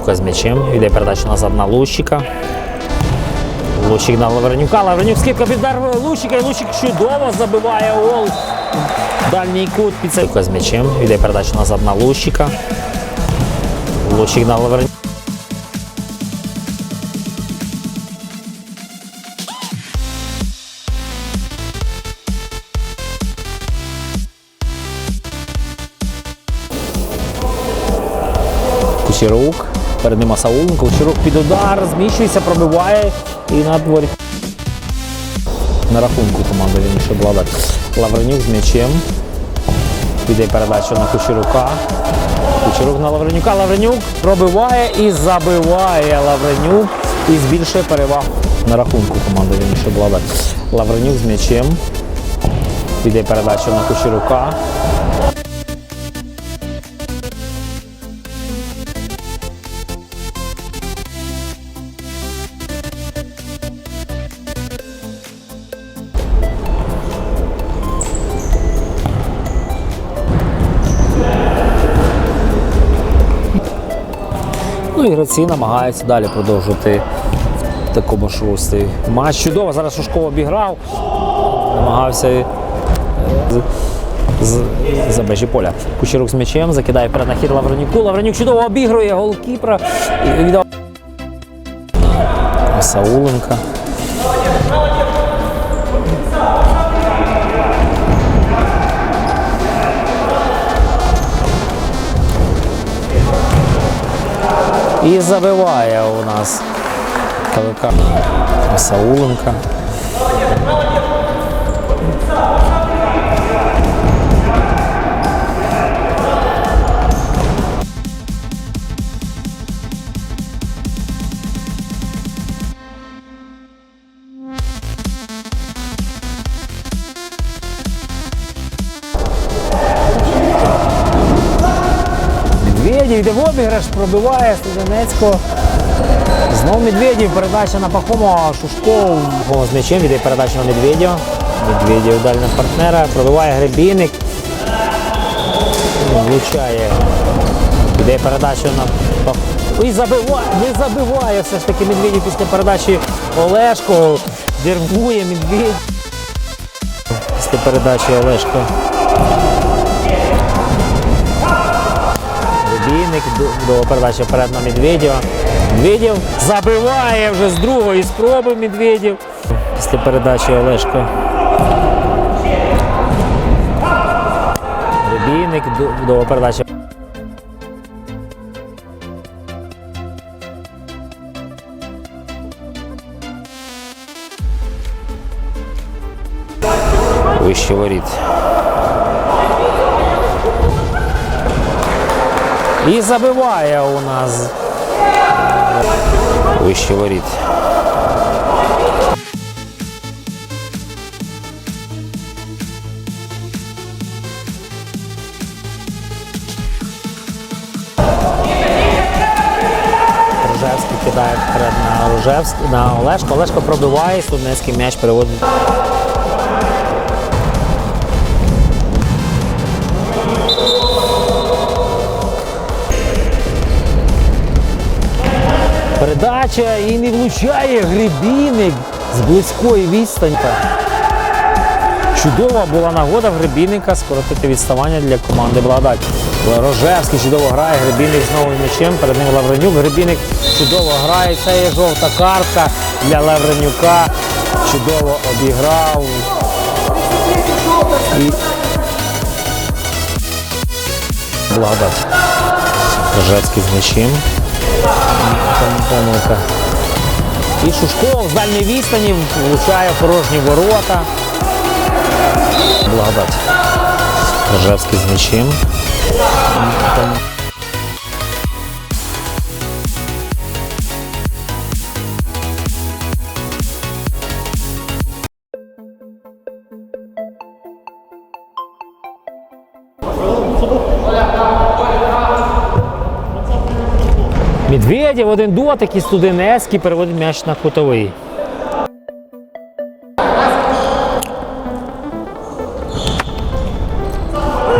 Пасилко з м'ячем. Йде передача назад на Лущика. Лущик на Лавренюка. Лавренюк скидка під удар Лущика. І Лущик чудово забиває гол. Дальній кут під Пасилко з м'ячем. Йде передача назад на Лущика. Лущик на Лавренюка. Кучерук. Перед ним Асаулин. Кучерук під удар, зміщується, пробиває і на дворі. На рахунку команди він ще була. Лавренюк з м'ячем. Піде передача на Кучерука. Кучерук на Лавренюка. Лавренюк пробиває і забиває Лавренюк і збільшує перевагу. На рахунку команди він ще була. Лавренюк з м'ячем. Піде передача на Кучерука. Ну і гравці намагаються далі продовжувати в такому ж руслі. Матч чудово. Зараз Шушков обіграв, намагався е, з, за межі поля. Кучерук з м'ячем закидає перед на хід Лавренюку. Лавренюк чудово обігрує голкіпра. І віддав Сауленка. І забиває у нас Калика Сауленка. Йде в обіграш, пробиває Студенецького. Знов Медведєв, передача на Пахомова, Шушков з м'ячем йде передача на Медведєва. Медведєв далі на партнера, пробиває Гребінник. Влучає. Йде передача на Пах... І забиває, не забиває все ж таки Медведєв після передачі Олешко. Дервує Медведєв. Після передачі Олешко. Рубійник до, передачі вперед на Медведєва. Медведєв забиває вже з другої спроби Медведєв. Після передачі Олешко. Рубійник до, до передачі. Вище воріт. І забиває у нас вище воріт. Рожевський кидає вперед на Олешко. Олешко пробиває, Студницький м'яч переводить. Передача і не влучає Гребінник з близької відстані. Чудова була нагода в Гребінника скоротити відставання для команди Благодать. Рожевський чудово грає, Гребінник знову м'ячем, перед ним Лавренюк. Гребінник чудово грає. Це є жовта картка для Лавренюка. Чудово обіграв. І... Благодать. Рожевський з м'ячем. Помилка. І Шушков з дальньої відстані влучає порожні ворота. Благодать. Ржевський з м'ячем. Медведєв один дотик і Студенецький переводить м'яч на кутовий.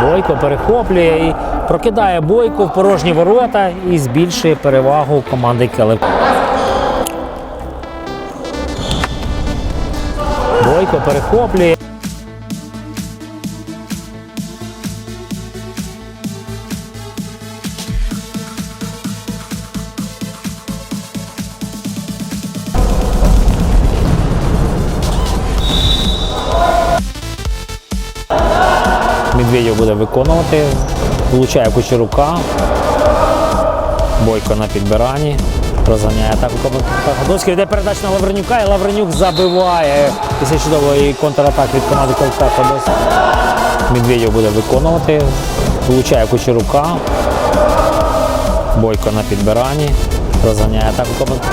Бойко перехоплює і прокидає Бойко в порожні ворота і збільшує перевагу команди Келеп. Бойко перехоплює. Буде виконувати. Влучає Кучерука. Бойко на підбиранні. Розганяє атаку Ходоцький. Йде передача на Лавренюка і Лавренюк забиває після чудової контратаки від команди Колка Ходоцький. Медведєв буде виконувати. Влучає Кучерука. Бойко на підбиранні. Розганяє атаку команди.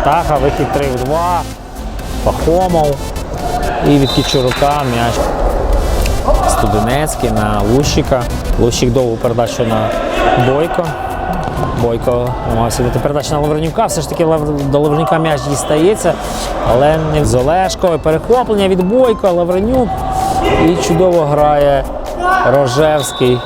Атака, вихід 3 в 2. Пахомов. І від Кічурука м'яч. Студенецький на Лущика. Лущик довгу передачу на Бойко. Бойко намагався дати передачу на Лавренюка. Все ж таки до Лавренюка м'яч дістається, але не з Олешко. Перехоплення від Бойко, Лавренюк. І чудово грає Рожевський.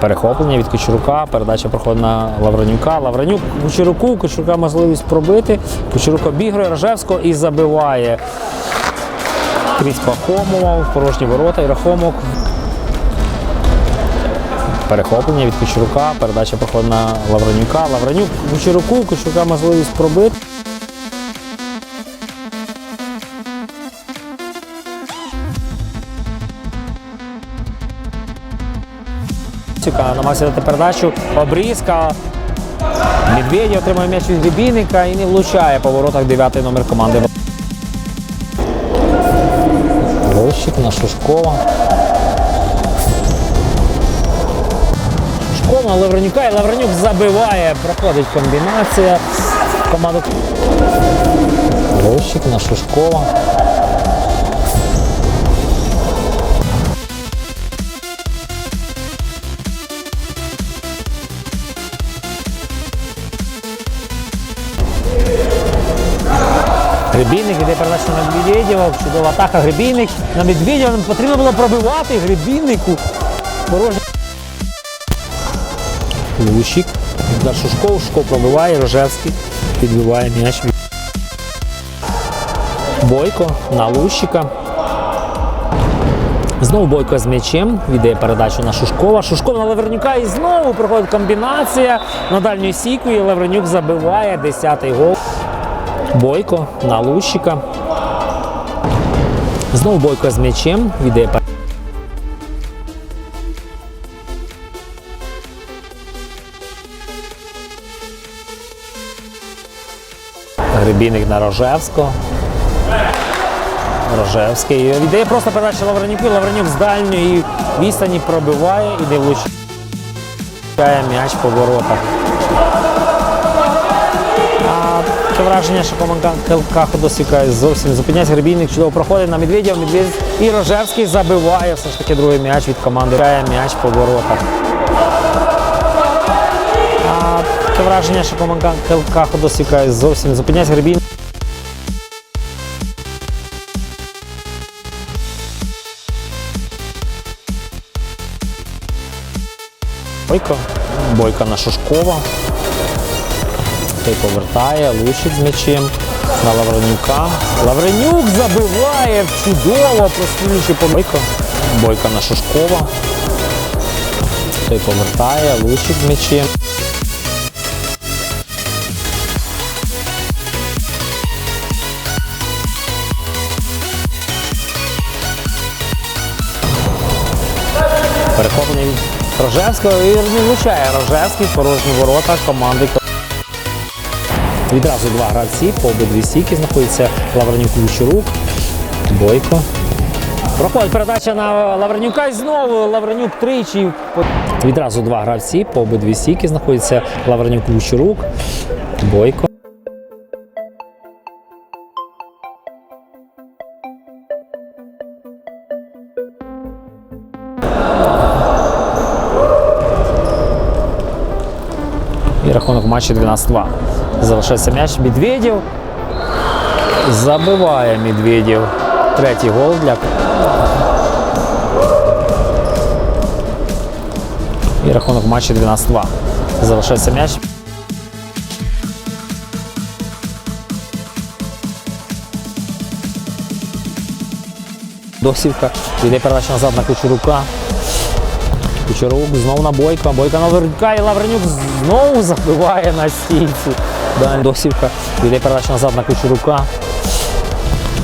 Перехоплення від Кучерука, передача проходить на Лавренюка. Лавренюк Кучеруку, Кучерука можливість пробити. Кучерук обігрує Рожевського і забиває крізь Пахомова в порожні ворота і рахунок. Перехоплення від Кучерука, передача проходить на Лавренюка. Лавренюк Кучеруку, Кучерука можливість пробити. Цюка намагався дати передачу. Обрізка. Медведєв отримує м'яч від Гребінника і не влучає по воротах дев'ятий номер команди. Лощик на Шушкова. Шушкова Лавренюка і Лавренюк забиває. Проходить комбінація. Команду. Лощик на Шушкова. Передача на Медведєва, чудова атака Гребінник. На Медведєва нам потрібно було пробивати Гребіннику. Порожній. Лущик. Удар Шушков, Шушков пробиває, Рожевський підбиває м'яч. Бойко на Лущика. Знову Бойко з м'ячем, віддає передачу на Шушкова. Шушков на Лавренюка і знову проходить комбінація на дальню сіку і Лавренюк забиває 10-й гол. Бойко на Лущика. Знову Бойко з м'ячем. Віддає пер- Гребінник на Рожевського. Рожевський. Віддає просто передачу Лавренюку. Лавренюк з дальньої відстані пробиває і не влучає м'яч по воротах. Таке враження, що команда КЛК Ходосіка зовсім зупиняється. Гребінник чудово проходить на Медведєв. Медведєв і Рожевський забиває все ж таки другий м'яч від команди. Грає м'яч по воротах. А таке враження, що команда КЛК Ходосіка зовсім зупиняється. Гребінник Бойко. Бойко на Шушкова. Той повертає, Лущик з м'ячем на Лавренюка. Лавренюк забиває чудово, прострілюючи по Бойко. Бойко на Шушкова. Той повертає, Лущик з м'ячем. Перехоплення Рожевського і не Рожевський порожні ворота команди. Відразу два гравці по обидві стійки знаходиться Лавренюк Лучурук, Бойко. Проходить передача на Лавренюка і знову Лавренюк тричі. Відразу два гравці по обидві стійки знаходиться Лавренюк Лучурук, Бойко. І рахунок матчі 12-2. Залишається м'яч. Медведєв. Забиває Медведєв. Третій гол для. І рахунок матчі 12-2. Залишається м'яч. Досівка. Йде передача назад на Кучерука. Кучерук знову на Бойка. Бойка на Лавренюка і Лавренюк знову забиває на стійці. Далі Досівка. Йде передача назад на Кучерука.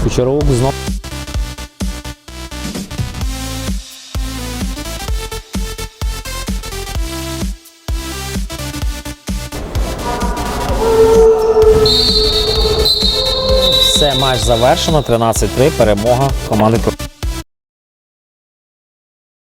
Кучерук знову. Все, матч завершено. 13-3. Перемога команди.